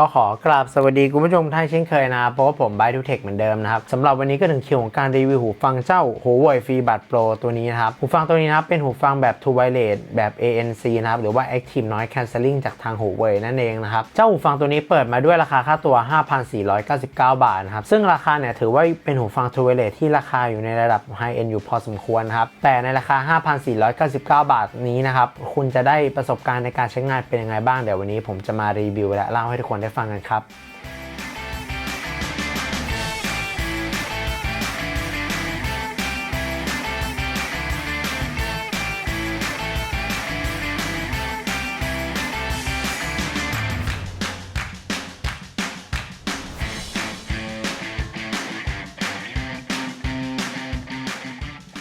ก็ขอกราบสวัสดีคุณผู้ชมท่านเช่นเคยนะเพราะว่าผมไบทูเทคเหมือนเดิมนะครับสำหรับวันนี้ก็ถึงคิวของการรีวิวหูฟังเจ้า Huawei FreeBuds Pro ตัวนี้นะครับ หูฟังตัวนี้นะครับ เป็นหูฟังแบบ True Wireless แบบ ANC นะครับ หรือว่า Active Noise Cancelling จากทาง Huawei นั่นเองนะครับ เจ้าหูฟังตัวนี้เปิดมาด้วยราคาค่าตัว 5,499 บาทนะครับ ซึ่งราคาเนี่ยถือว่าเป็นหูฟัง True Wireless ที่ราคาอยู่ในระดับ High End อยู่พอสมควรนะครับแต่ในราคา 5,499 บาทนี้นะครับคุณจะได้ประสบการณ์ในการใช้งานเป็นยังไงบ้างเดี๋ยววันนี้ผมจะมารีวิวและเล่าให้ทุกคนได้ฟังกันครับ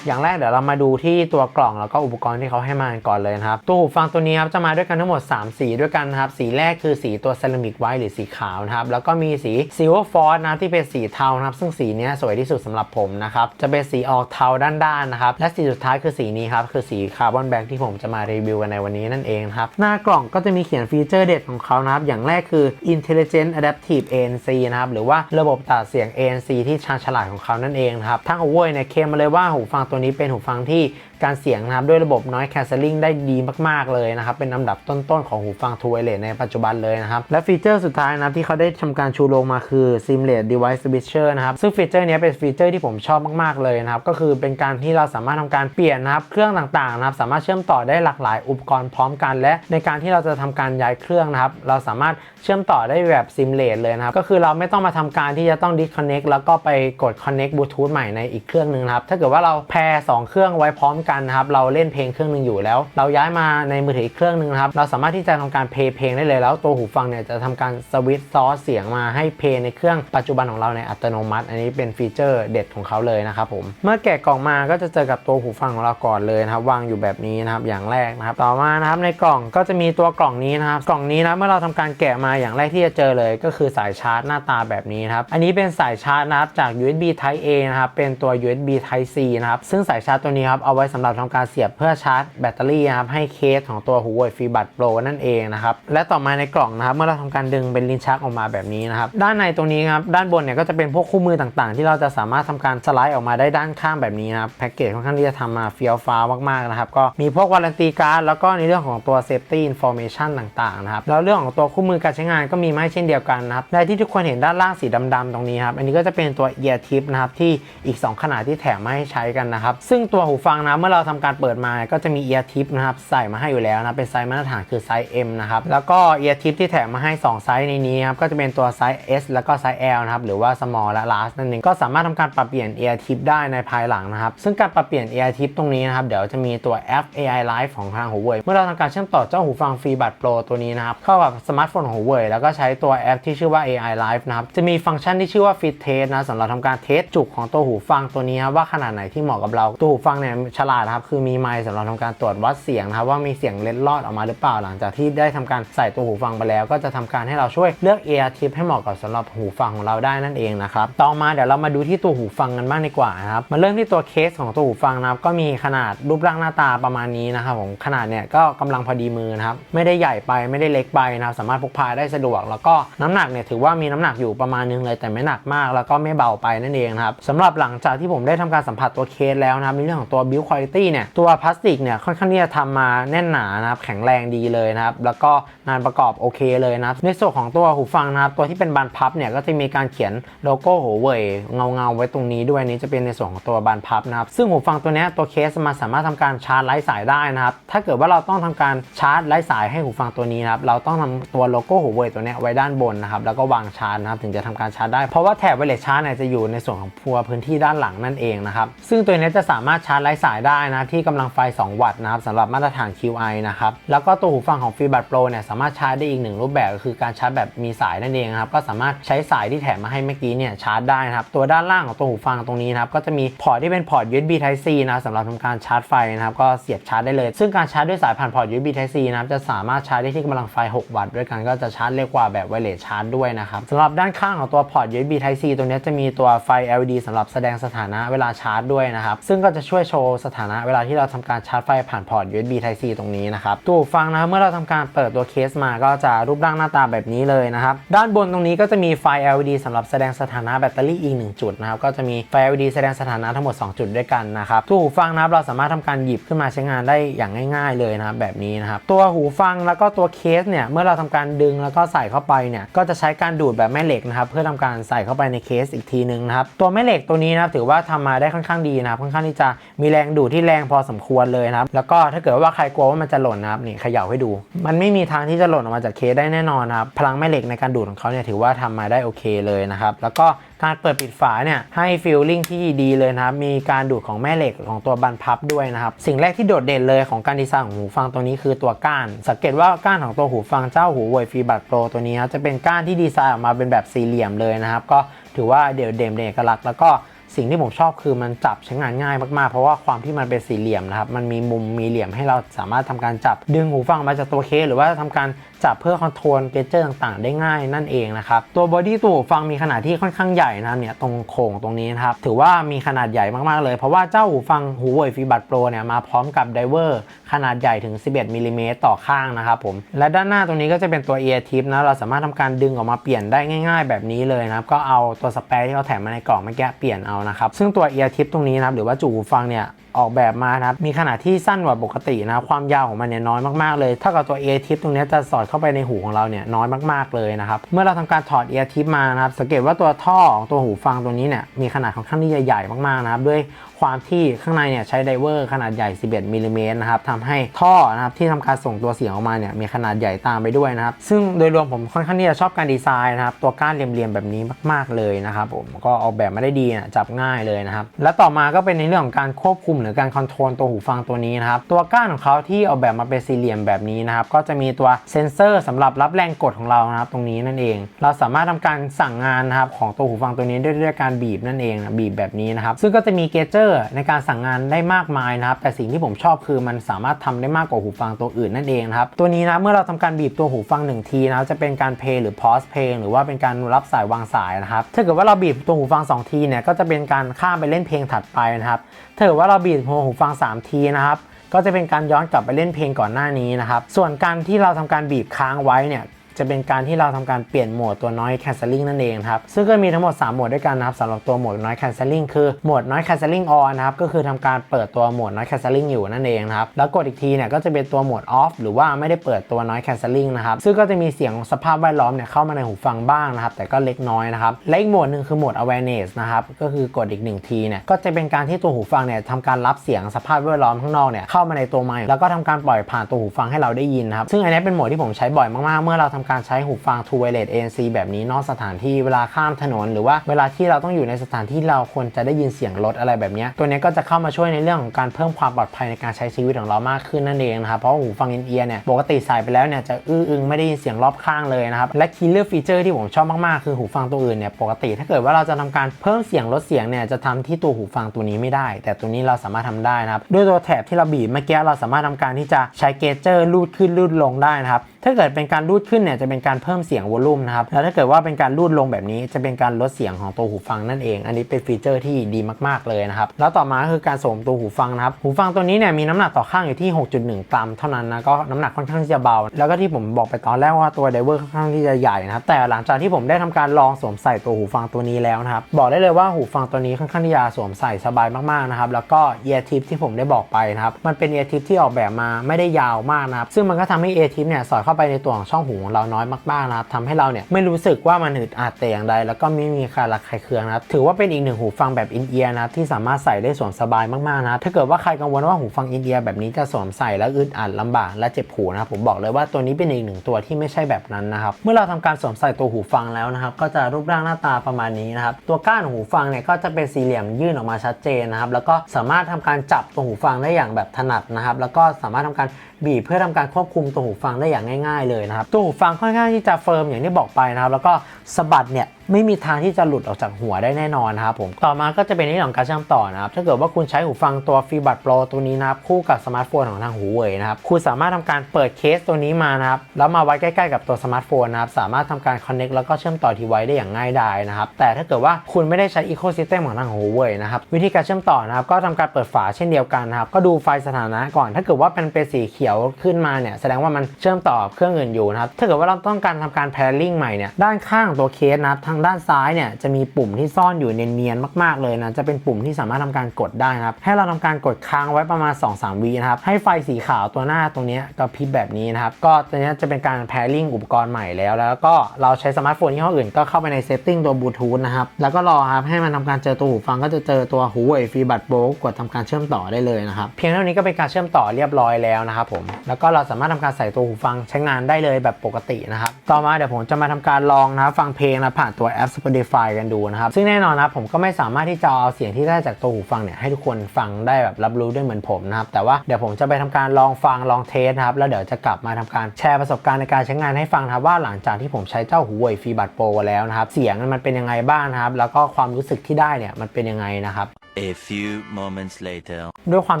อย่างแรกเดี๋ยวเรามาดูที่ตัวกล่องแล้วก็อุปกรณ์ที่เขาให้มาก่อนเลยนะครับ ตัวหูฟังตัวนี้ครับจะมาด้วยกันทั้งหมด 3 สีด้วยกันนะครับ สีแรกคือสีตัวเซรามิกไวท์หรือสีขาวนะครับ แล้วก็มีสีซิลเวอร์ฟอร์นะที่เป็นสีเทานะครับ ซึ่งสีนี้สวยที่สุดสำหรับผมนะครับ จะเป็นสีออกเทาด้านๆนะครับ และสีสุดท้ายคือสีนี้ครับ คือสีคาร์บอนแบล็กที่ผมจะมารีวิวกันในวันนี้นั่นเองครับ หน้ากล่องก็จะมีเขียนฟีเจอร์เด็ดของเขานะครับ อย่างแรกคือ Intelligent Adaptive ANC นะครับ หรือว่าระบบตัดเสียง ANC ที่ชาญฉลาดของเขานั่นเองนะครับทาง Huawei เนี่ยเคมมาเลยว่าหูฟังตัวนี้เป็นหูฟังที่ การเสียงนะครับด้วยระบบ Noise Cancelling ได้ดีมาก ๆ เลยนะครับ เป็นอันดับต้น ๆ ของหูฟัง True Wireless ในปัจจุบันเลยนะครับ และฟีเจอร์สุดท้ายนะครับที่เขาได้ทำการชูโรงมาคือ Seamless Device Switcher นะครับ ซึ่งฟีเจอร์นี้เป็นฟีเจอร์ที่ผมชอบมาก ๆ เลยนะครับ ก็คือเป็นการที่เราสามารถทำการเปลี่ยนนะครับเครื่องต่าง ๆ นะครับ สามารถเชื่อมต่อได้หลากหลายอุปกรณ์พร้อมกัน และในการที่เราจะทำการย้ายเครื่องนะครับเราสามารถเชื่อมต่อได้แบบ Seamless เลยนะครับก็คือเราไม่ต้องมาทำการที่จะต้อง disconnect แล้วก็ไปกด connect Bluetooth ใหม่ในอีกเครื่องหนึงนะครับถ้าเกิดว่าเราแพร์สองเครื่องไว้พร้อมกันนะครับเราเล่นเพลงเครื่องหนึ่งอยู่แล้ว เราย้ายมาในมือถืออีกเครื่องหนึ่งนะครับเราสามารถที่จะทำการเพลย์เพลงได้เลยแล้วตัวหูฟังเนี่ยจะทำการสวิตช์ซอสเสียงมาให้เพลย์ในเครื่องปัจจุบันของเราในอัตโนมัติ อันนี้เป็นฟีเจอร์เด็ดของเขาเลยนะครับผมเมื่อแกะกล่องมาก็จะเจอกับตัวหูฟังของเราก่อนเลยนะครับวางอยู่แบบนี้นะครับอย่างแรกนะครับต่อมานะครับในกล่องก็จะมีตัวกล่องนี้นะครับกล่องนี้นะเมื่อเราทำการแกะมาอย่างแรกที่จะเจอเลยก็คือสายชาร์จหน้าตาแบบนี้นะครับอันนี้เป็นสายชาร์จนะครับจาก USB Type A นะครับเป็นตัว USB Type C นะครับซึ่งสายชาร์จตัวนี้ครับเอาไว้สำหรับทำการเสียบเพื่อชาร์จแบตเตอรี่นะครับให้เคสของตัว Huawei FreeBuds Pro นั่นเองนะครับและต่อมาในกล่องนะครับเมื่อเราทำการดึงเป็นลิ้นชักออกมาแบบนี้นะครับด้านในตรงนี้ครับด้านบนเนี่ยก็จะเป็นพวกคู่มือต่างๆ ที่เราจะสามารถทำการสไลด์ออกมาได้ด้านข้างแบบนี้นะครับแพ็กเกจค่อนข้างที่จะทำมาเฟี้ยวฟ้าวมากๆนะครับก็มีพวกวารันตีการ์ดแล้วก็ในเรื่องของตัว Safety Information ต่างๆนะครับแล้วเรื่องของตัวคู่มือการใช้งานก็มีมาให้เช่นเดียวกันนะครับและที่ทุกคนเห็นด้านล่างสีดำๆตรงนี้ครับอันนี้ก็จะเป็นตัว Ear Tip นะครับที่อีก 2 ขนาดที่แถมมาให้ใช้กันนะครับซึ่งตัวหูฟังนะเมื่อเราทำการเปิดมาก็จะมี Ear Tip นะครับใส่มาให้อยู่แล้วนะเป็นไซส์มาตรฐานคือไซส์ M นะครับแล้วก็ Ear Tip ที่แถมมาให้ 2 ไซส์ในนี้ครับก็จะเป็นตัวไซส์ S แล้วก็ไซส์ L นะครับหรือว่า small และ large นั่นเองก็สามารถทำการปรับเปลี่ยน Ear Tip ได้ในภายหลังนะครับซึ่งการปรับเปลี่ยน Ear Tip ตรงนี้นะครับเดี๋ยวจะมีตัวแอป AI Live ของทาง Huawei เมื่อเราทำการเชื่อมต่อเจ้าหูฟัง FreeBuds Pro ตัวนี้นะครับเข้ากับสมาร์ทโฟนของ Huawei แล้วก็ใช้ตัวแอปที่ชื่อว่า AI Live นะครับจะมีฟังก์ชันที่ชื่อว่า Fit Test นะสำหรับทำการเทสจุกของตัวหูฟังตัวนี้ครับว่าขนาดไหนที่เหมาะกับเราตัวหูฟังเนี่ยฉลาดนะครับคือมีไมค์สำหรับทำการตรวจวัดเสียงนะครับว่ามีเสียงเล็ดลอดออกมาหรือเปล่าหลังจากที่ได้ทำการใส่ตัวหูฟังไปแล้ว ก็จะทำการให้เราช่วยเลือก Ear Tip ให้เหมาะกับสำหรับหูฟังของเราได้นั่นเองนะครับต่อมาเดี๋ยวเรามาดูที่ตัวหูฟังกันบ้างดีกว่านะครับมาเริ่มที่ตัวเคสของตัวหูฟังนะครับก็มีขนาดรูปร่างหน้าตาประมาณนี้นะครับผมขนาดเนี่ยก็กำลังพอดีมือนะครับไม่ได้ใหญ่ไปไม่ได้เล็กไปนะครับสามารถพกพาได้สะดวก แล้วก็น้ำหนักเนี่ยถือว่ามีน้ำหนักอยู่ประมาณนึงเลยแต่ไม่หนักมาก แล้วก็ไม่เบาไปนั่นเองครับสำหรับหลังจากที่ผมได้ทำการสัมผัสตัวเคสแล้วนะครับในเรื่องของตัว build quality เนี่ยตัวพลาสติกเนี่ยค่อนข้างที่จะทำมาแน่นหนานะครับแข็งแรงดีเลยนะครับแล้วก็งานประกอบโอเคเลยนะในส่วนของตัวหูฟังนะครับตัวที่เป็นบานพับเนี่ยก็จะมีการเขียนโลโก้หัวเว่ยเงาเงาไว้ตรงนี้ด้วยนี้จะเป็นในส่วนของตัวบานพับนะครับซึ่งหูฟังตัวนี้ตัวเคสมันสามารถทำการชาร์จไร้สายได้นะครับถ้าเกิดว่าเราต้องทำการชาร์จไร้สายให้หูฟังตัวนี้นะครับเราต้องทำตัวโลโก้หัวเว่ยตัวนี้ไว้ด้านบนนะครับแล้วก็วางชาร์จนะครับถึงจะทำการชาร์จได้เพราะว่าแถบไวเลสชาร์จเนี่ยจะอยู่ในส่วนของพัวพื้นที่ด้านหลังนั่นเองนะครับซึ่งตัวนี้จะสามารถชาร์จไร้สายไได้นะที่กำลังไฟ 2 วัตต์นะครับสำหรับมาตรฐาน QI นะครับแล้วก็ตัวหูฟังของ FreeBuds Pro เนี่ยสามารถชาร์จได้อีกหนึ่งรูปแบบก็คือการชาร์จแบบมีสายนั่นเองครับก็สามารถใช้สายที่แถมมาให้เมื่อกี้เนี่ยชาร์จได้นะครับตัวด้านล่างของตัวหูฟังตรงนี้นะครับก็จะมีพอร์ตที่เป็นพอร์ต USB Type C นะสำหรับทำการชาร์จไฟนะครับก็เสียบชาร์จได้เลย ซึ่งการชาร์จด้วยสายผ่านพอร์ต USB Type C นะครับจะสามารถชาร์จได้ที่กำลังไฟ 6 วัตต์ด้วยกันก็จะชาร์จเร็วกว่าแบบไวเลสชาร์จด้วยนะครับสำหรับด้านข้างของตัวพอร์ต USB Type C ตรงนี้จะมีตัวไฟ LED สำหรับแสดงสถานะเวลาชาร์จด้วยนะครับซึ่งก็จะช่วยโชว์สถถานะเวลาที่เราทำการชาร์จไฟผ่านพอร์ต USB Type C ตรงนี้นะครับตัวหูฟังนะครับเมื่อเราทำการเปิดตัวเคสมาก็จะรูปร่างหน้าตาแบบนี้เลยนะครับด้านบนตรงนี้ก็จะมีไฟ LED สำหรับแสดงสถานะแบตเตอรี่อีกหนึ่งจุดนะครับก็จะมีไฟ LED แสดงสถานะทั้งหมด 2 จุดด้วยกันนะครับตัวหูฟังนะครับเราสามารถทำการหยิบขึ้นมาใช้งานได้อย่างง่าย ๆ เลยนะครับแบบนี้นะครับตัวหูฟังแล้วก็ตัวเคสเนี่ยเมื่อเราทำการดึงแล้วก็ใส่เข้าไปเนี่ยก็จะใช้การดูดแบบแม่เหล็กนะครับเพื่อทำการใส่เข้าไปในเคสอีกทีนึงนะครับตัวแม่เหล็กตัวนี้นะครับถือว่าทำมาได้ค่อนข้างดีนะครับค่อนข้างที่จะมีแรงดูดที่แรงพอสมควรเลยนะครับ แล้วก็ถ้าเกิดว่าใครกลัวว่ามันจะหล่นนะครับนี่เขย่าให้ดู มันไม่มีทางที่จะหล่นออกมาจากเคสได้แน่นอนนะครับพลังแม่เหล็กในการดูดของเขาเนี่ยถือว่าทำมาได้โอเคเลยนะครับแล้วก็การเปิดปิดฝาเนี่ยให้ฟีลลิ่งที่ดีเลยนะครับ มีการดูดของแม่เหล็กของตัวบันพับด้วยนะครับ สิ่งแรกที่โดดเด่นเลยของการดีไซน์ของหูฟังตัวนี้คือตัวก้าน สังเกตว่าก้านของตัวหูฟังเจ้าหูเวยฟีบัตโปรตัวนี้ครับจะเป็นก้านที่ดีไซน์ออกมาเป็นแบบสี่เหลี่ยมเลยนะครับ ก็ถือว่าเด่นเด่นเอกลักษณ์แล้วก็ สิ่งที่ผมชอบคือมันจับใช้งานง่ายมากๆ เพราะว่าความที่มันเป็นสี่เหลี่ยมนะครับ มันมีมุมมีเหลี่ยมให้เราสามารถทำการจับดึงหูฟังมาจากตัวเคสหรือว่าทำการ จับเพื่อคอนโทรลเกจเจอร์ต่างๆ ได้ง่ายนั่นเองนะครับ ตัวบอดี้ตัวหูฟังมีขนาดที่ค่อนข้างใหญ่นะเนี่ยตรงโค้งตรงนี้นะครับ ถือว่ามีขนาดใหญ่มากๆเลย เพราะว่าเจ้าหูฟังหูเว่ยฟีบัตโปรเนี่ยมาพร้อมกับไดเวอร์ขนาดใหญ่ถึง 11มิลลิเมตรต่อข้างนะครับผมและด้านหน้าตรงนี้ก็จะเป็นตัว ear tip นะเราสามารถทำการดึงออกมาเปลี่ยนได้ง่าย ๆ แบบนี้เลยนะครับก็เอาตัวสเปรย์ที่เขาแถมมาในกล่องเมื่อกี้เปลี่ยนเอานะครับซึ่งตัว ear tip ตรงนี้นะครับหรือว่าจูหูฟังเนี่ย ออกแบบมานะครับมีขนาดที่สั้นกว่าปกตินะความยาวของมันเนี่ยน้อยมากๆเลยถ้ากับตัว ear tip ตรงนี้จะสอดเข้าไปในหูของเราเนี่ยน้อยมากๆเลยนะครับเมื่อเราทำการถอด ear tip มานะครับสังเกตว่าตัวท่อของตัวหูฟังตัวนี้เนี่ยมีขนาดค่อนข้างที่ใหญ่ๆมากๆนะครับด้วย ความที่ข้างในเนี่ยใช้ไดเวอร์ขนาดใหญ่ 11มิลลิเมตรนะครับทำให้ท่อนะครับที่ทำการส่งตัวเสียงออกมาเนี่ยมีขนาดใหญ่ตามไปด้วยนะครับ ซึ่งโดยรวมผมค่อนข้างที่จะชอบการดีไซน์นะครับตัวก้านเหลี่ยมๆแบบนี้มาก ๆเลยนะครับผมก็ออกแบบมาได้ดีนะจับง่ายเลยนะครับและต่อมาก็เป็นในเรื่องของการควบคุมหรือการคอนโทรลตัวหูฟังตัวนี้นะครับตัวก้านของเขาที่ออกแบบมาเป็นสี่เหลี่ยมแบบนี้นะครับก็จะมีตัวเซนเซอร์สำหรับรับแรงกดของเรานะครับตรงนี้นั่นเอง เราสามารถทำการสั่งงานนะครับของตัวหูฟังตัวนี้ด้วยด้วยการบีบนั่นเองนะบีบแบบนี้นะครับซึ่งก็จะมีเกจเจอร์ในการสั่งงานได้มากมายนะครับ แต่สิ่งที่ผมชอบคือมันสามารถทำได้มากกว่าหูฟังตัวอื่นนั่นเองนะครับ ตัวนี้นะเมื่อเราทำการบีบตัวหูฟังหนึ่งทีนะจะเป็นการเพลย์หรือพอสเพลงหรือว่าเป็นการรับสายวางสายนะครับถ้าเกิดว่าเราบีบตัวหูฟังสองทีเนี่ยก็จะเป็นการข้ามไปเล่นเพลงถัดไปนะครับถ้าเกิดว่าเราบีบตัวหูฟัง 3 ทีนะครับก็จะเป็นการย้อนกลับไปเล่นเพลงก่อนหน้านี้นะครับ ส่วนการที่เราทำการบีบค้างไว้เนี่ย จะเป็นการที่เราทำการเปลี่ยนโหมดตัว noise cancelling นั่นเองครับซึ่งก็มีทั้งหมด 3 โหมดด้วยกันนะครับสำหรับตัวโหมด noise cancelling คือโหมด noise cancelling on นะครับก็คือทำการเปิดตัวโหมด noise cancelling อยู่นั่นเองครับแล้วกดอีกทีเนี่ยก็จะเป็นตัวโหมด off หรือว่าไม่ได้เปิดตัว noise cancelling นะครับซึ่งก็จะมีเสียงสภาพแวดล้อมเนี่ยเข้ามาในหูฟังบ้างนะครับแต่ก็เล็กน้อยนะครับและอีกโหมดหนึ่งคือโหมด awareness นะครับก็คือกดอีกหนึ่งทีเนี่ยก็จะเป็นการที่ตัวหูฟังเนี่ยทำการรับเสียงสภาพแวดล้อมข้างนอกเนี่ยเข้ามาในตัวไมค์แล้วก็ทำการปล่อยผ่านตัวหูฟังให้เราได้ยินนะครับซึ่งอันนี้เป็นโหมดที่ผมใช้บ่อยมากๆเมื่อเราทำการใช้หูฟัง True Wireless ANC แบบนี้นอกสถานที่เวลาข้ามถนน หรือว่าเวลาที่เราต้องอยู่ในสถานที่เราควรจะได้ยินเสียงรถอะไรแบบนี้ตัวนี้ก็จะเข้ามาช่วยในเรื่องของการเพิ่มความปลอดภัยในการใช้ชีวิตของเรามากขึ้นนั่นเองนะครับเพราะหูฟังอินเอียร์เนี่ยปกติใส่ไปแล้วเนี่ยจะอื้ออึงไม่ได้ยินเสียงรอบข้างเลยนะครับและคีย์เลอร์ฟีเจอร์ที่ผมชอบมากๆคือหูฟังตัวอื่นเนี่ยปกติ ถ้าเกิดว่าเราจะทำการเพิ่มเสียงลดเสียงเนี่ยจะทำที่ตัวหูฟังตัวนี้ไม่ได้ แต่ตัวนี้เราสามารถทำได้นะครับด้วยตัวแถบที่เราบีบเมื่อกี้เราสามารถทำการที่จะใช้เกจเจอร์ลูดขึ้นลูดลงได้นะครับถ้าเกิดเป็นการรูดขึ้นเนี่ยจะเป็นการเพิ่มเสียงวอลลุ่มนะครับ แล้วถ้าเกิดว่าเป็นการรูดลงแบบนี้จะเป็นการลดเสียงของตัวหูฟังนั่นเอง อันนี้เป็นฟีเจอร์ที่ดีมากๆเลยนะครับ แล้วต่อมาคือการสวมตัวหูฟังนะครับ หูฟังตัวนี้เนี่ยมีน้ำหนักต่อข้างอยู่ที่ 6.1 กรัมเท่านั้นนะก็น้ำหนักค่อนข้างที่จะเบา แล้วก็ที่ผมบอกไปตอนแรกว่าตัวไดเวอร์ค่อนข้างที่จะใหญ่นะครับ แต่หลังจากที่ผมได้ทำการลองสวมใส่ตัวหูฟังตัวนี้แล้วนะครับ บอกได้เลยว่าหูฟังตัวนี้ค่อนข้างที่จะสวมใส่สบายมากๆนะครับ แล้วก็ ear tip ที่ผมได้บอกไปนะครับ มันเป็น ear tip ที่ออกแบบมาไม่ได้ยาวมากนะครับ ซึ่งมันก็ทำให้ ear tip เนี่ยสอดเข้าไปในตัวของช่องหูของเราน้อยมากๆนะครับทำให้เราเนี่ยไม่รู้สึกว่ามันอึดอัดแต่อย่างใด แล้วก็ไม่มีคาระคายเคืองนะครับถือว่าเป็นอีกหนึ่งหูฟังแบบอินเอียร์นะที่สามารถใส่ได้สวมสบายมากๆนะถ้าเกิดว่าใครกังวลว่าหูฟังอินเอียร์แบบนี้จะสวมใส่แล้วอึดอัดลำบากและเจ็บหูนะผมบอกเลยว่าตัวนี้เป็นอีกหนึ่งตัวที่ไม่ใช่แบบนั้นนะครับเมื่อเราทำการสวมใส่ตัวหูฟังแล้วนะครับก็จะรูปร่างหน้าตาประมาณนี้นะครับตัวก้านหูฟังเนี่ยก็จะเป็นสี่เหลี่ยมยื่นออกมาชัดเจนนะครับแล้วก็สามารถทำการจับตัวหูฟังได้อย่างแบบถนัดนะครับแล้วก็สามารถทำการบีบเพื่อทำการควบคุมตัวหูฟังได้อย่างง่ายเลยนะครับตัวหูฟังค่อนข้างที่จะเฟิร์มอย่างที่บอกไปนะครับแล้วก็สะบัดเนี่ย ไม่มีทางที่จะหลุดออกจากหัวได้แน่นอนนะครับผมต่อมาก็จะเป็นในเรื่องของการเชื่อมต่อนะครับถ้าเกิดว่าคุณใช้หูฟังตัวฟีบัตโปรตัวนี้นะครับคู่กับสมาร์ทโฟนของทางหูเว่ยนะครับคุณสามารถทำการเปิดเคสตัวนี้มานะครับแล้วมาไว้ใกล้ๆกับตัวสมาร์ทโฟนนะครับสามารถทำการคอนเน็กแล้วก็เชื่อมต่อทีไว้ได้อย่างง่ายดายนะครับแต่ถ้าเกิดว่าคุณไม่ได้ใช้อีโคซิสเต็มของทางหูเว่ยนะครับวิธีการเชื่อมต่อนะครับก็ทำการเปิดฝาเช่นเดียวกันนะครับก็ดูไฟสถานะก่อน ถ้าเกิดว่าเป็นเป็นสีเขียวขึ้นมาเนี่ยแสดงว่ามันเชื่อมต่อเครื่องอื่นอยู่นะครับถ้าเกิดว่าเราต้องการทำการ pairing ใหม่เนี่ยด้านข้างตัวเคสนะครับทางด้านซ้ายเนี่ยจะมีปุ่มที่ซ่อนอยู่เนียนๆมากๆเลยนะจะเป็นปุ่มที่สามารถทำการกดได้นะครับให้เราทำการกดค้างไว้ประมาณ 2-3วินะครับให้ไฟสีขาวตัวหน้าตรงนี้กระพริบแบบนี้นะครับก็ตัวนี้จะเป็นการ pairing อุปกรณ์ใหม่แล้ว แล้วก็เราใช้สมาร์ทโฟนยี่ห้ออื่นก็เข้าไปใน setting ตัวบลูทูธนะครับแล้วก็รอครับให้มันทำการเจอตัวหูฟังก็จะเจอตัวหูเว่ยฟีบัตโบกดทำการเชื่อมต่อได้เลยนะครับเพียงเท่านี้ก็เป็นการเชื่อมต่อเรียบร้อยแล้วนะครับผมแล้วก็เราสามารถทำการใส่ตัวหูฟังใช้งานได้เลยแบบปกตินะครับต่อมาเดี๋ยวผมจะมาทำการลองนะฟังเพลงนะผ่านตัวแอป Spotify กันดูนะครับ ซึ่งแน่นอนนะผมก็ไม่สามารถที่จะเอาเสียงที่ได้จากตัวหูฟังเนี่ยให้ทุกคนฟังได้แบบรับรู้ได้เหมือนผมนะครับ แต่ว่าเดี๋ยวผมจะไปทำการลองฟังลองเทสนะครับ แล้วเดี๋ยวจะกลับมาทำการแชร์ประสบการณ์ในการใช้งานให้ฟังนะครับว่าหลังจากที่ผมใช้เจ้าหูเว่ยฟีบัตโปรแล้วนะครับเสียงมันเป็นยังไงบ้างนะครับแล้วก็ความรู้สึกที่ได้เนี่ยมันเป็นยังไงนะครับ A few moments later. ด้วยความ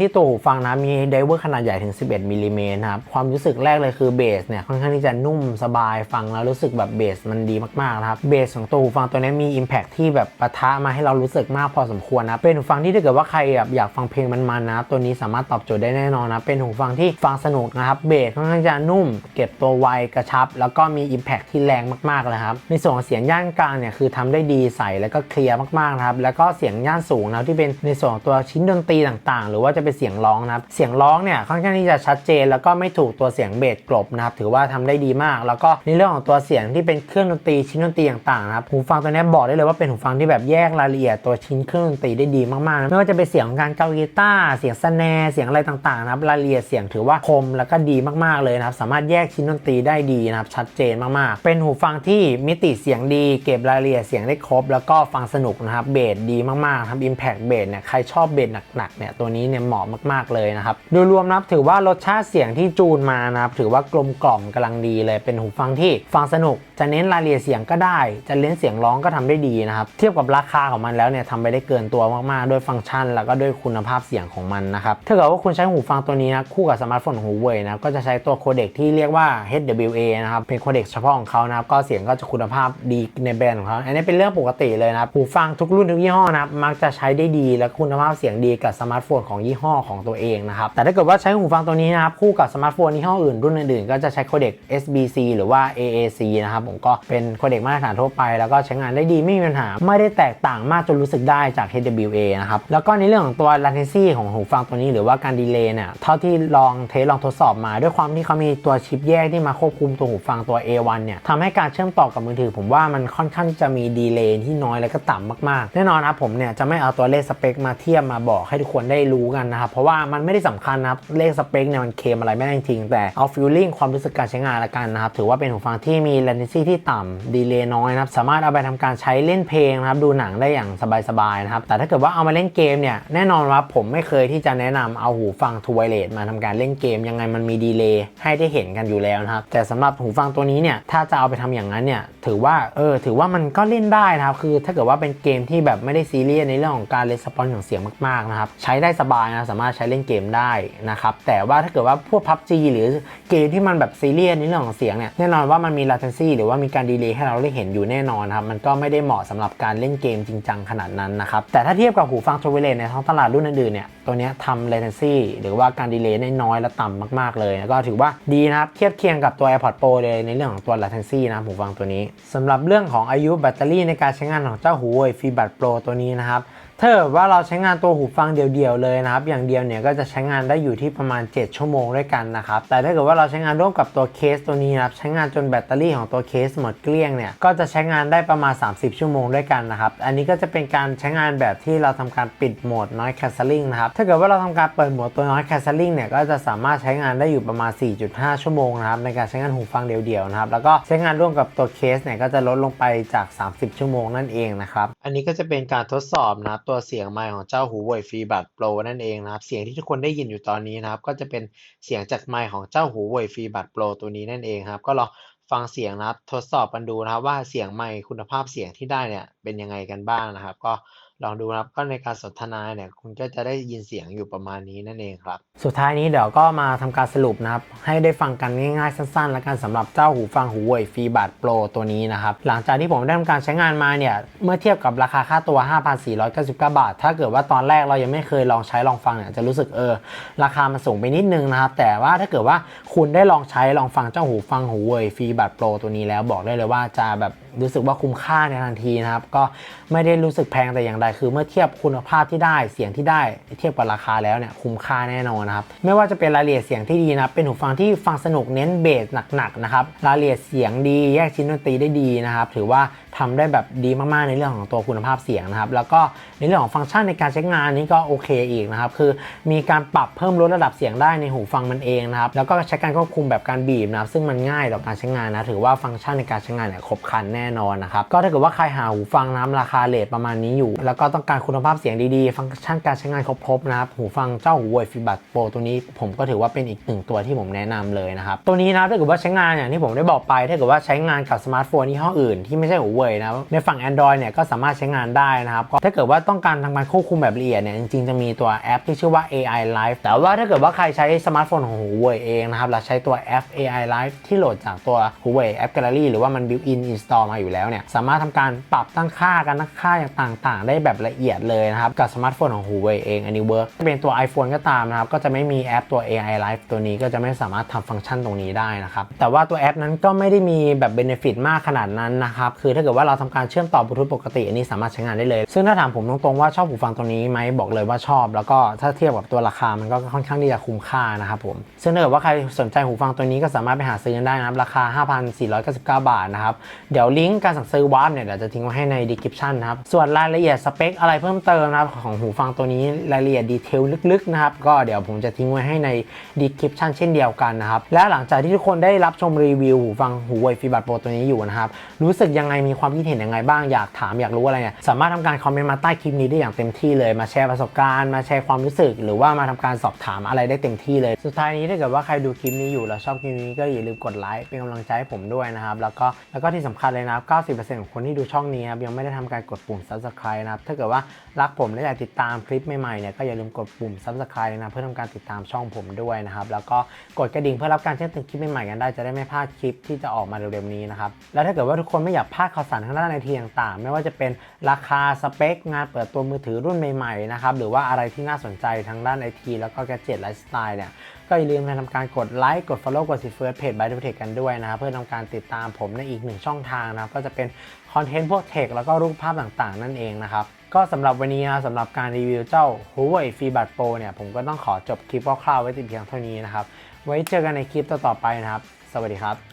ที่ตัวหูฟังนะมีไดเวอร์ขนาดใหญ่ถึง 11มิลลิเมตรนะครับ ความรู้สึกแรกเลยคือเบสเนี่ย ค่อนข้างที่จะนุ่มสบายฟังแล้วรู้สึกแบบเบสมันดีมากๆนะครับ เบสของตัวหูฟังตัวนี้มี Impact ที่แบบปะทะมาให้เรารู้สึกมากพอสมควรนะ เป็นหูฟังที่ถ้าเกิดว่าใครแบบอยากฟังเพลงมันๆนะตัวนี้สามารถตอบโจทย์ได้แน่นอนนะ เป็นหูฟังที่ฟังสนุกนะครับ เบสค่อนข้างจะนุ่ม เก็บตัวไวกระชับ แล้วก็มี Impact ที่แรงมากๆเลยครับ ในส่วนของเสียงย่านกลางเนี่ยคือทำได้ดีใสแล้วก็เคลียร์มากๆนะครับ แล้วก็เสียงย่านสูงนะที่เป็นในส่วนของตัวชิ้นดนตรีต่างๆ หรือว่าจะเป็นเสียงร้องนะครับเสียงร้องเนี่ยค่อนข้างที่จะชัดเจน แล้วก็ไม่ถูกตัวเสียงเบสกลบนะครับถือว่าทำได้ดีมาก แล้วก็ในเรื่องของตัวเสียงที่เป็นเครื่องดนตรีชิ้นดนตรีต่างๆนะครับหูฟังตัวนี้บอกได้เลยว่าเป็นหูฟังที่แบบแยกรายละเอียดตัวชิ้นเครื่องดนตรีได้ดีมากๆนะไม่ว่าจะเป็นเสียงของการเกากีตาร์เสียงสแนร์เสียงอะไรต่างๆนะครับรายละเอียดเสียงถือว่าคมแล้วก็ดีมากๆเลยนะครับสามารถแยกชิ้นดนตรีได้ดีนะครับชัดเจนมากๆ เป็นหูฟังที่มิติเสียงดี เก็บรายละเอียดเสียงได้ครบ แล้วก็ฟังสนุกนะครับเบสดีมากๆครับ Impact เบสเนี่ยใครชอบเบสหนักๆเนี่ยตัวนี้เนี่ยเหมาะมากๆเลยนะครับโดยรวมนะครับถือว่ารสชาติเสียงที่จูนมานะครับถือว่ากลมกล่อมกำลังดีเลยเป็นหูฟังที่ฟังสนุก จะเน้นรายละเอียดเสียงก็ได้ จะเน้นเสียงร้องก็ทำได้ดีนะครับเทียบกับราคาของมันแล้วเนี่ยทำไปได้เกินตัวมากๆ ด้วยฟังก์ชัน แล้วก็ด้วยคุณภาพเสียงของมันนะครับถ้าเกิดว่าคุณใช้หูฟังตัวนี้นะคู่กับสมาร์ทโฟนของ Huawei นะก็จะใช้ตัวโคเด็กที่เรียกว่า HWA นะครับเป็นโคเด็กเฉพาะของเขานะครับก็เสียงก็จะคุณภาพดีในแบรนด์ของเขาอันนี้เป็นเรื่องปกติเลยนะหูฟังทุกรุ่นทุกยี่ห้อนะมักจะใช้ได้ดี และคุณภาพเสียงดีกับสมาร์ทโฟนของยี่ห้อของตัวเองนะครับแต่ถ้าเกิดว่าใช้หูฟังตัวนี้นะครับคู่กับสมาร์ทโฟนยี่ห้ออื่นรุ่นอื่นๆก็จะใช้โคเด็ก SBC หรือว่า AAC นะครับผมก็เป็นโคเด็กมาตรฐานทั่วไป แล้วก็ใช้งานได้ดีไม่มีปัญหา ไม่ได้แตกต่างมากจนรู้สึกได้จาก HWA นะครับแล้วก็ในเรื่องของตัว latency ของหูฟังตัวนี้หรือว่าการดีเลย์เนี่ยเท่าที่ลองเทสลองทดสอบมาด้วยความที่เขามีตัวชิปแยกที่มาควบคุมตัวหูฟังตัว A1 เนี่ยทำให้การเชื่อมต่อกับมือถือ ผมว่ามันค่อนข้างที่จะมีดีเลย์ที่น้อยแล้วก็ต่ำมากๆ แน่นอนนะผมเนี่ยจะไม่เอาตัวเลขสเปคมาเทียบมาบอกให้ทุกคนได้รู้กันนะครับ เพราะว่ามันไม่ได้สำคัญนะครับ เลขสเปคเนี่ยมันเคมอะไรไม่ได้จริง แต่เอาฟีลลิ่งความรู้สึกการใช้งานละกันนะครับ ถือว่าเป็นหูฟังที่มี latency ที่ต่ำดีเลย์น้อยนะครับ สามารถเอาไปทำการใช้เล่นเพลงนะครับ ดูหนังได้อย่างสบายๆนะครับ แต่ถ้าเกิดว่าเอามาเล่นเกมเนี่ย แน่นอนว่าผมไม่เคยที่จะแนะนำเอาหูฟัง True Wireless มาทำการเล่นเกม ยังไงมันมีดีเลย์ให้ได้เห็นกันอยู่แล้วนะครับ แต่สำหรับหูฟังตัวนี้เนี่ย ถ้าจะเอาไปทำอย่างนั้นเนี่ย ถือว่า เออ ถือว่ามันก็เล่นได้นะครับ คือถ้าเกิดว่าเป็นเกมที่แบบไม่ได้ซีเรียสในเรื่องของการレスปอนของเสียงมากๆนะครับใช้ได้สบายนะสามารถใช้เล่นเกมได้นะครับแต่ว่าถ้าเกิดว่าพวก PUBG หรือเกมที่มันแบบซีเรียสในเรื่องของเสียงเนี่ยแน่นอนว่ามันมี latency หรือว่ามีการดีเลย์ให้เราได้เห็นอยู่แน่นอนครับมันก็ไม่ได้เหมาะสำหรับการเล่นเกมจริงจังขนาดนั้นนะครับแต่ถ้าเทียบกับหูฟัง t r u e w i r e l e s ในท้องตลาดรุ่นอื่นๆเนี่ยตัวนี้ทำ latency หรือว่าการดีเลย์น้อยและต่ำมากๆเลยแล้วก็ถือว่าดีนะครับเทียบเคียงกับตัว AirPods Pro เลยในเรื่องของตัว latency นะหูฟังตัวนี้สำหรับเรื่องของอายุแบตเตอรี่ในการใช้งานของเจ้าหู Huawei FreeBuds Pro ตัวนี้นะครับ ถ้าเกิดว่าเราใช้งานตัวหูฟังเดียวๆเลยนะครับ อย่างเดียวเนี่ยก็จะใช้งานได้อยู่ที่ประมาณ 7 ชั่วโมงด้วยกันนะครับ แต่ถ้าเกิดว่าเราใช้งานร่วมกับตัวเคสตัวนี้นะครับ ใช้งานจนแบตเตอรี่ของตัวเคสหมดเกลี้ยงเนี่ย ก็จะใช้งานได้ประมาณ 30 ชั่วโมงด้วยกันนะครับ อันนี้ก็จะเป็นการใช้งานแบบที่เราทำการปิดโหมด noise cancelling นะครับ ถ้าเกิดว่าเราทำการเปิดโหมดตัว noise cancelling เนี่ย ก็จะสามารถใช้งานได้อยู่ประมาณ 4.5 ชั่วโมงนะครับในการใช้งานหูฟังเดียวๆนะครับ แล้วก็ใช้งานร่วมกับตัวเคสเนี่ยก็จะลดลงไปจาก 30 ชั่วโมงนั่นเองนะครับ อันนี้ก็จะเป็นการทดสอบนะครับตัวเสียงไมค์ของเจ้าหูบวยฟรีบัตโปรนั่นเองนะครับ เสียงที่ทุกคนได้ยินอยู่ตอนนี้นะครับ ก็จะเป็นเสียงจากไมค์ของเจ้าหูบวยฟรีบัตโปรตัวนี้นั่นเองครับ ก็ลองฟังเสียงนะครับ ทดสอบกันดูนะครับว่าเสียงไมค์คุณภาพเสียงที่ได้เนี่ยเป็นยังไงกันบ้างนะครับ ก็ ลองดูครับก็ในการสนทนาเนี่ยคุณก็จะได้ยินเสียงอยู่ประมาณนี้นั่นเองครับ สุดท้ายนี้เดี๋ยวก็มาทำการสรุปนะครับ ให้ได้ฟังกันง่ายๆสั้นๆ แล้วกันสำหรับเจ้าหูฟัง Huawei FreeBuds Pro ตัวนี้นะครับ หลังจากที่ผมได้ทำการใช้งานมาเนี่ย เมื่อเทียบกับราคาค่าตัว 5,499 บาท ถ้าเกิดว่าตอนแรกเรายังไม่เคยลองใช้ลองฟังเนี่ยจะรู้สึกเออ ราคามันสูงไปนิดนึงนะครับแต่ว่าถ้าเกิดว่าคุณได้ลองใช้ลองฟังเจ้าหูฟัง Huawei FreeBuds Pro ตัวนี้แล้วบอกได้เลยว่าจะแบบรู้สึกว่าคุ้มค่าในทันทีนะครับก็ไม่ได้รู้สึกแพงแต่อย่างใดคือเมื่อเทียบคุณภาพที่ได้เสียงที่ได้เทียบกับราคาแล้วเนี่ยคุ้มค่าแน่นอนนะครับไม่ว่าจะเป็นรายละเอียดเสียงที่ดีนะเป็นหูฟังที่ฟังสนุกเน้นเบสหนักๆนะครับรายละเอียดเสียงดีแยกชิ้นดนตรีได้ดีนะครับถือว่าทำได้แบบดีมากๆในเรื่องของตัวคุณภาพเสียงนะครับแล้วก็ในเรื่องของฟังก์ชันในการใช้งานนี้ก็โอเคอีกนะครับคือมีการปรับเพิ่มลดระดับเสียงได้ในหูฟังมันเองนะครับแล้วก็ใช้การควบคุมแบบการบีบนะครับซึ่งมันง่ายต่อการใช้งานนะถือว่าฟังก์ชันในการใช้งานเนี่ยครบครันแน่นอนนะครับก็ถ้าเกิดว่าใครหาหูฟังน้ำราคาเลทประมาณนี้อยู่แแล้วก็ต้องการคุณภาพเสียงดีๆ ฟังก์ชันการใช้งานครบๆนะครับ หูฟังเจ้า Huawei FreeBuds Pro ตัวนี้ผมก็ถือว่าเป็นอีกหนึ่งตัวที่ผมแนะนำเลยนะครับ ตัวนี้นะถ้าเกิดว่าใช้งานอย่างที่ผมได้บอกไป ถ้าเกิดว่าใช้งานกับสมาร์ทโฟนยี่ห้ออื่นที่ไม่ใช่ Huawei นะในฝั่ง Android เนี่ยก็สามารถใช้งานได้นะครับก็ถ้าเกิดว่าต้องการทำการควบคุมแบบละเอียดเนี่ยจริงๆจะมีตัวแอปที่ชื่อว่า AI Live แต่ว่าถ้าเกิดว่าใครใช้สมาร์ทโฟนของ Huawei เองนะครับแล้วใช้ตัวแอป AI Live ที่โหลดจากตัว Huawei App Gallery หรือว่ามัน built-in install มาอยู่แล้วเนี่ยสามารถทำการปรับตั้งค่าการตั้งค่าอย่างต่าง ๆ ได้แบบละเอียดเลยนะครับ กับสมาร์ทโฟนของ Huawei เองอันนี้เวิร์กเป็นตัว iPhone ก็ตามนะครับ ก็จะไม่มีแอปตัว AI Live ตัวนี้ก็จะไม่สามารถทำฟังก์ชันตรงนี้ได้นะครับ แต่ว่าตัวแอปนั้นก็ไม่ได้มีแบบ benefit มากขนาดนั้นนะครับ คือถ้าเกิดว่าเราทำการเชื่อมต่อบลูทูธปกติอันนี้สามารถใช้งานได้เลย ซึ่งถ้าถามผมตรงๆว่าชอบหูฟังตัวนี้ไหมบอกเลยว่าชอบ แล้วก็ถ้าเทียบกับตัวราคามันก็ค่อนข้างที่จะคุ้มค่านะครับผมซึ่งถ้าเกิดว่าใครสนใจหูฟังตัวนี้ก็สามารถไปหาซื้อกันได้นะครับราคา 5,499 บาทนะครับเดี๋ยวลิงก์การสั่งซื้อวาร์ปเนี่ยเดี๋ยวจะทิ้งไว้ให้ใน description นะครับส่วนรายละเอียดสเปคอะไรเพิ่มเติมนะครับของหูฟังตัวนี้รายละเอียดดีเทลลึกๆนะครับก็เดี๋ยวผมจะทิ้งไว้ให้ใน description เช่นเดียวกันนะครับและหลังจากที่ทุกคนได้รับชมรีวิวหูฟัง Huawei FreeBuds Pro ตัวนี้อยู่นะครับรู้สึกยังไงมีความคิดเห็นยังไงบ้างอยากถามอยากรู้อะไรเนี่ยสามารถทำการคอมเมนต์มาใต้คลิปนี้ได้อย่างเต็มที่เลยมาแชร์ประสบการณ์มาแชร์ความรู้สึก หรือว่ามาทำการสอบถามอะไรได้เต็มที่เลย สุดท้ายนี้ถ้าเกิดว่าใครดูคลิปนี้อยู่แล้วชอบคลิปนี้ก็อย่าลืมกดไลค์เป็นกำลังใจให้ผมด้วยนะครับแล้วก็แล้วก็ที่สำคัญเลยนะครับ90%ของคนที่ดูช่องนี้ครับยังไม่ได้ทำการกดปุ่ม subscribe นะครับถ้าเกิดว่ารักผมและอยากติดตามคลิปใหม่ๆเนี่ยก็อย่าลืมกดปุ่ม subscribe นะเพื่อทำการติดตามช่องผมด้วยนะครับ แล้วก็กดกระดิ่งเพื่อรับการแจ้งเตือนคลิปใหม่ๆกันได้จะได้ไม่พลาดคลิปที่จะออกมาเร็วๆนี้นะครับแล้วถ้าเกิดว่าทุกคนไม่อยากพลาดข่าวสารทางด้านไอทีต่างๆ ไม่ว่าจะเป็นราคาสเปค งานเปิดตัวมือถือรุ่นใหม่ๆนะครับหรือว่าอะไรที่น่าสนใจทางด้านไอทีแล้วก็แกจิตไลฟ์สไตล์เนี่ยก็อย่าลืมทำการกดไลค์กด Follow กด s ิเฟิร์สเพจ by d e v t e c h กันด้วยนะครับเพื่อทำการติดตามผมในอีกหนึ่งช่องทางนะครับก็จะเป็นคอนเทนต์พวกเทคแล้วก็รูปภาพต่างๆ นั่นเองนะครับ ก็สำหรับวันนี้นะสำหรับการรีวิวเจ้า Huawei FreeBuds Pro เนี่ยผมก็ต้องขอจบคลิปคร่าวๆไว้ติดเพียงเท่านี้นะครับ ไว้เจอกันในคลิปต่อๆไปนะครับ สวัสดีครับ